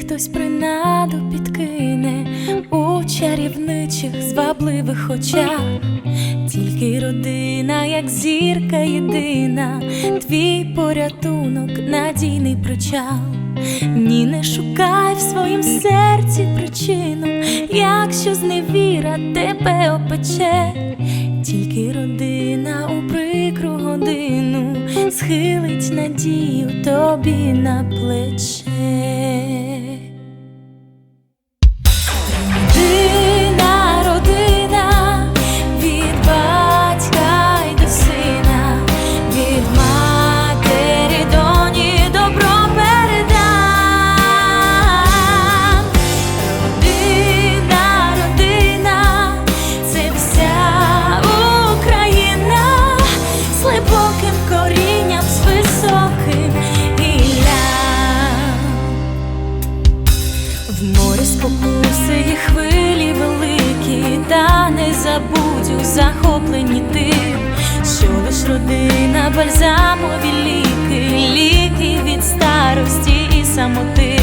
хтось принаду підкине у чарівничих звабливих очах, тільки родина, як зірка єдина, твій порятунок, надійний причал. Ні, не шукай в своїм серці причину, якщо зневіра тебе опече, тільки родина прикру схилить надію тобі на плече. В морі спокуси і хвилі великі, та не забудь у захопленні ти, що лиш родина, бальзамові ліки, ліки від старості і самоти,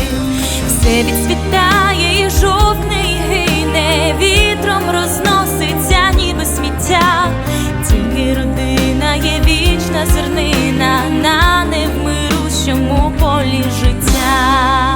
все відцвітає і жовтне, і гине, вітром розноситься, ніби сміття, тільки родина є вічна зернина, на невмирущому полі життя.